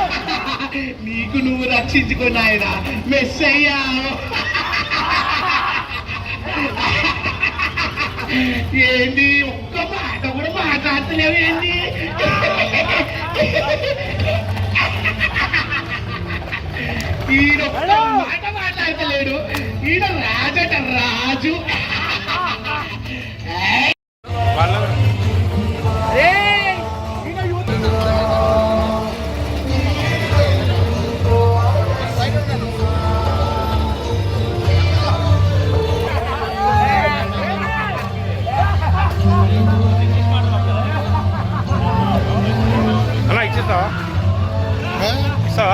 నీకు నువ్వు రక్షించుకో నాయన. మెస్ అయ్యావు ఏంటి ఒక్క మాట కూడా మాట్లాడతలేవు ఏంటి ఈయన ఒక్క మాట మాట్లాడతలేడు. ఈయన రాజట రాజు.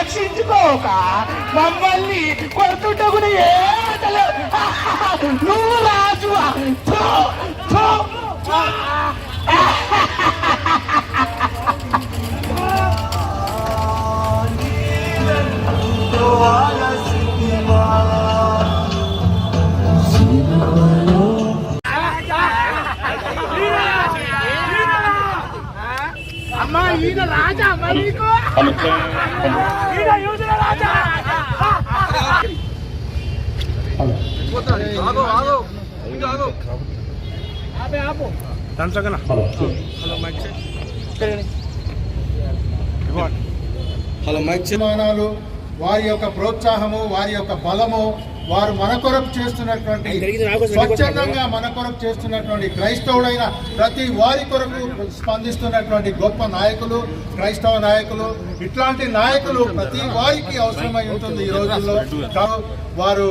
రక్షించుకోక. మమ్మల్ని కొడుతుంటే కూడా నువ్వు రాజు అమ్మా ఈయన రాజా అమ్మా నీకు? ఈయన యూదుల రాజా! దాంట్లో కన్నా నిర్మాణాలు వారి యొక్క ప్రోత్సాహము వారి యొక్క బలము వారు మన కొరకు చేస్తున్నటువంటి స్వచ్ఛందంగా మన కొరకు చేస్తున్నటువంటి క్రైస్తవుడైన ప్రతి వారి కొరకు స్పందిస్తున్నటువంటి గొప్ప నాయకులు క్రైస్తవ నాయకులు ఇట్లాంటి నాయకులు ప్రతి వారికి అవసరమై ఉంటుంది ఈ రోజుల్లో. వారు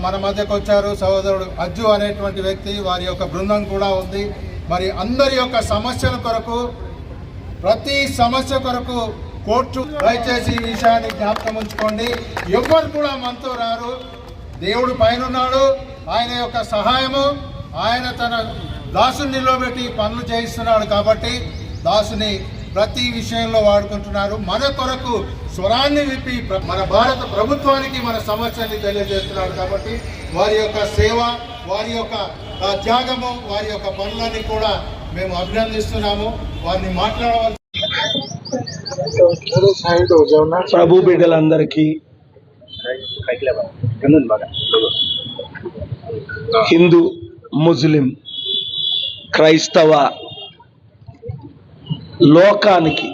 మన మధ్యకు వచ్చారు సహోదరుడు అజ్జు అనేటువంటి వ్యక్తి వారి యొక్క బృందం కూడా ఉంది. మరి అందరి యొక్క సమస్యల కొరకు ప్రతి సమస్య కొరకు కోర్టు దయచేసి ఈ విషయాన్ని జ్ఞాపకం ఉంచుకోండి. ఎవ్వరు కూడా మనతో రారు. దేవుడు పైన ఉన్నాడు ఆయన యొక్క సహాయము ఆయన తన దాసుని నిలబెట్టి పనులు చేయిస్తున్నాడు కాబట్టి దాసుని ప్రతి విషయంలో వాడుకుంటున్నారు. మన కొరకు స్వరాన్ని విప్పి మన భారత ప్రభుత్వానికి మన సమస్యల్ని తెలియజేస్తున్నాడు కాబట్టి వారి యొక్క సేవ వారి యొక్క త్యాగము వారి యొక్క పనులన్నీ కూడా మేము అభినందిస్తున్నాము. వారిని మాట్లాడవలసి ప్రభు బిడ్డలందరికీ హిందూ ముస్లిం క్రైస్తవ లోకానికి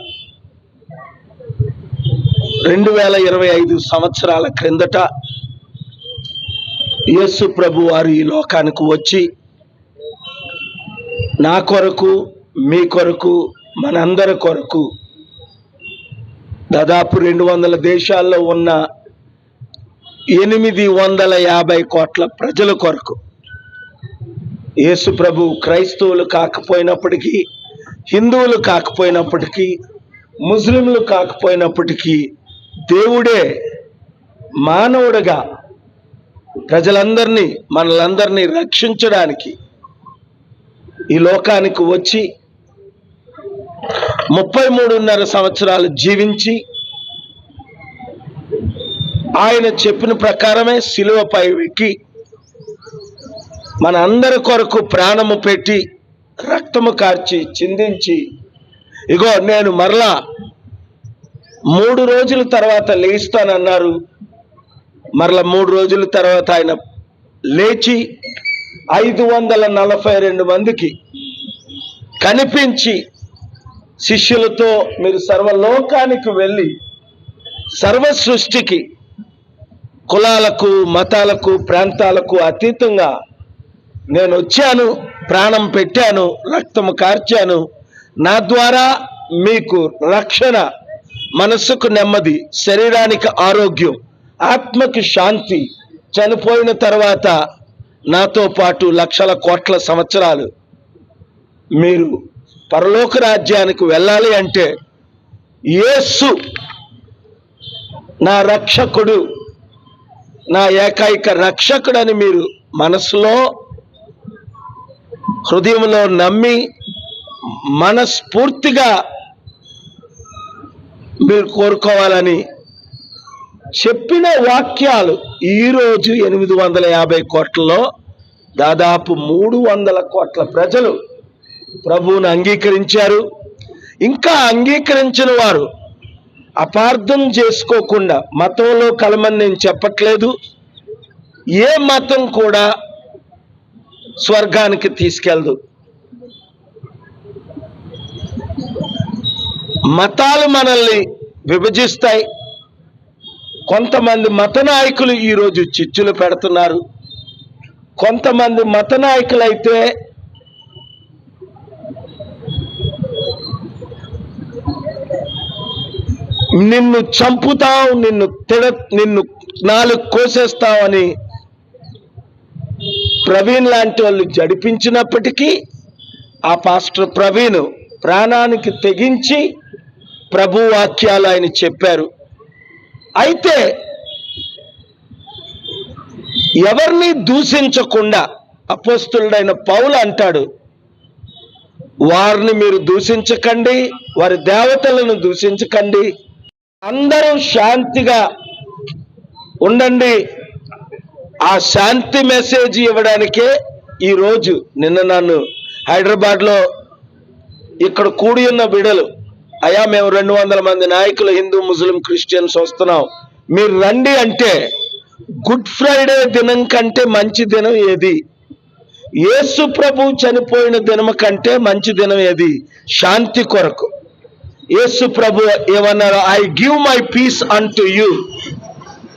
రెండు వేల ఇరవై ఐదు సంవత్సరాల క్రిందట యేసు ప్రభు వారు ఈ లోకానికి వచ్చి నా కొరకు మీ కొరకు మనందరి కొరకు దాదాపు రెండు వందల దేశాల్లో ఉన్న ఎనిమిది వందల యాభై కోట్ల ప్రజల కొరకు యేసు ప్రభు క్రైస్తవులు కాకపోయినప్పటికీ హిందువులు కాకపోయినప్పటికీ ముస్లింలు కాకపోయినప్పటికీ దేవుడే మానవుడిగా ప్రజలందరినీ మనలందరినీ రక్షించడానికి ఈ లోకానికి వచ్చి ముప్పై మూడున్నర సంవత్సరాలు జీవించి ఆయన చెప్పిన ప్రకారమే శిలువపై ఎక్కి మన అందరి కొరకు ప్రాణము పెట్టి రక్తము కార్చి చిందించి ఇగో నేను మరలా మూడు రోజుల తర్వాత లేస్తానన్నారు. మరలా మూడు రోజుల తర్వాత ఆయన లేచి ఐదు వందల నలభై రెండు మందికి కనిపించి శిష్యులతో మీరు సర్వలోకానికి వెళ్ళి సర్వ సృష్టికి కులాలకు మతాలకు ప్రాంతాలకు అతీతంగా నేను వచ్చాను ప్రాణం పెట్టాను రక్తము కార్చాను. నా ద్వారా మీకు రక్షణ మనస్సుకు నెమ్మది శరీరానికి ఆరోగ్యం ఆత్మకి శాంతి చనిపోయిన తర్వాత నాతో పాటు లక్షల కోట్ల సంవత్సరాలు మీరు పరలోక రాజ్యానికి వెళ్ళాలి అంటే యేసు నా రక్షకుడు నా ఏకైక రక్షకుడని మీరు మనసులో హృదయంలో నమ్మి మనస్ఫూర్తిగా మీరు కోరుకోవాలని చెప్పిన వాక్యాలు ఈరోజు ఎనిమిది వందల యాభై కోట్లలో దాదాపు మూడు వందల కోట్ల ప్రజలు ప్రభువును అంగీకరించారు. ఇంకా అంగీకరించిన వారు అపార్థం చేసుకోకుండా మతంలో కలమని నేను చెప్పట్లేదు. ఏ మతం కూడా స్వర్గానికి తీసుకెళ్దు. మతాలు మనల్ని విభజిస్తాయి. కొంతమంది మత నాయకులు ఈరోజు చిచ్చులు పెడుతున్నారు. కొంతమంది మత నాయకులైతే నిన్ను చంపుతాం నిన్ను తిడ నిన్ను నాలుగు కోసేస్తావని ప్రవీణ్ లాంటి వాళ్ళు జడిపించినప్పటికీ ఆ పాస్టర్ ప్రవీణ్ ప్రాణానికి తెగించి ప్రభు వాక్యాలు ఆయన చెప్పారు. అయితే ఎవరిని దూషించకుండా అపోస్తుడైన పౌలు అంటాడు వారిని మీరు దూషించకండి వారి దేవతలను దూషించకండి అందరూ శాంతిగా ఉండండి. ఆ శాంతి మెసేజ్ ఇవ్వడానికే ఈరోజు నిన్న నన్ను హైదరాబాద్లో ఇక్కడ కూడి ఉన్న బిడలు అయా మేము రెండు వందల మంది నాయకులు హిందూ ముస్లిం క్రిస్టియన్స్ వస్తున్నాం. మీరు రండి అంటే గుడ్ ఫ్రైడే దినం కంటే మంచి దినం ఏది? యేసు ప్రభు చనిపోయిన దినం కంటే మంచి దినం ఏది? శాంతి కొరకు. యేసు ప్రభు ఏమన్నారు I give my peace unto you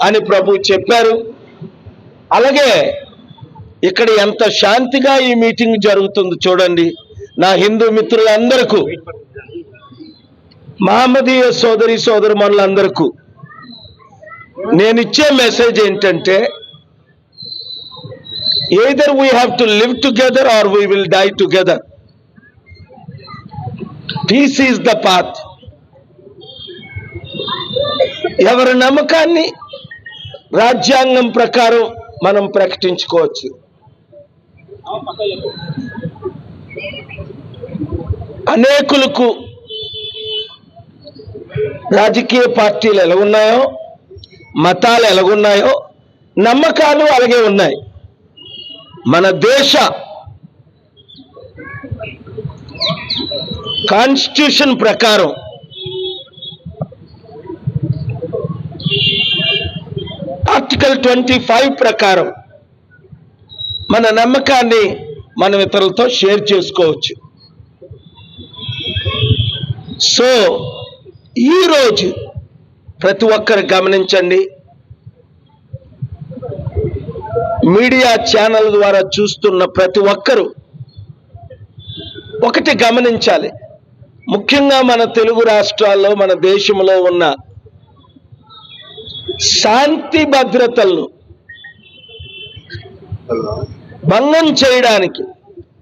అని ప్రభు చెప్పారు. అలాగే ఇక్కడ ఎంత శాంతిగా ఈ మీటింగ్ జరుగుతుంది చూడండి. నా హిందూ మిత్రులందరికీ మహమ్మదీయ సోదరి సోదరుమణులందరికీ నేను ఇచ్చే మెసేజ్ ఏంటంటే either we have to live together or we will die together. This is the path ఎవరి నమ్మకాన్ని రాజ్యాంగం ప్రకారం మనం ప్రకటించుకోవచ్చు. అనేకులకు రాజకీయ పార్టీలు ఎలాగున్నాయో మతాలు ఎలాగున్నాయో నమ్మకాలు అలాగే ఉన్నాయి. మన దేశ కాన్స్టిట్యూషన్ ప్రకారం. ఆర్టికల్ ట్వంటీ ఫైవ్ ప్రకారం మన నమ్మకాన్ని మనం ఇతరులతో షేర్ చేసుకోవచ్చు. సో ఈరోజు ప్రతి ఒక్కరు గమనించండి. మీడియా ఛానల్ ద్వారా చూస్తున్న ప్రతి ఒక్కరూ ఒకటి గమనించాలి. ముఖ్యంగా మన తెలుగు రాష్ట్రాల్లో మన దేశంలో ఉన్న శాంతి భద్రతలను భంగం చేయడానికి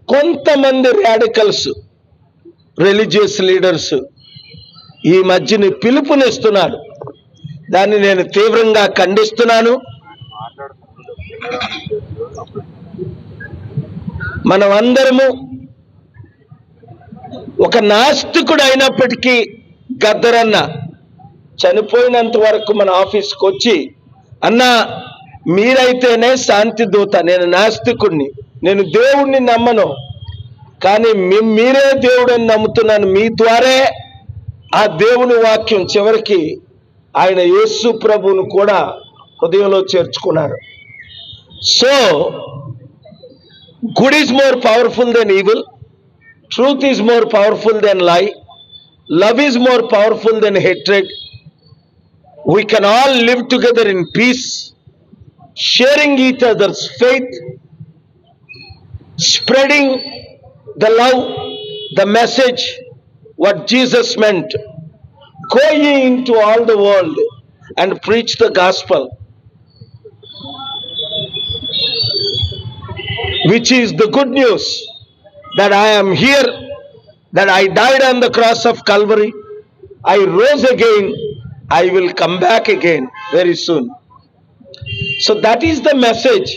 కొంతమంది రాడికల్స్ రిలీజియస్ లీడర్స్ ఈ మధ్యని పిలుపునిస్తున్నారు. దాన్ని నేను తీవ్రంగా ఖండిస్తున్నాను. మనం అందరము ఒక నాస్తికుడు అయినప్పటికీ గద్దరన్న చనిపోయినంత వరకు మన ఆఫీస్కి వచ్చి అన్నా మీరైతేనే శాంతి దూత నేను నాస్తికుడిని నేను దేవుణ్ణి నమ్మను కానీ మీరే దేవుడని నమ్ముతున్నాను మీ ద్వారే ఆ దేవుని వాక్యం చివరికి ఆయన యేసు ప్రభువును కూడా హృదయంలో చేర్చుకున్నారు. So good is more powerful than evil Truth is more powerful than lie. Love is more powerful than hatred. We can all live together in peace, sharing each other's faith, spreading the love, the message, what Jesus meant. Go ye into all the world and preach the gospel, which is the good news that I am here, that I died on the cross of Calvary, I rose again, I will come back again very soon. So that is the message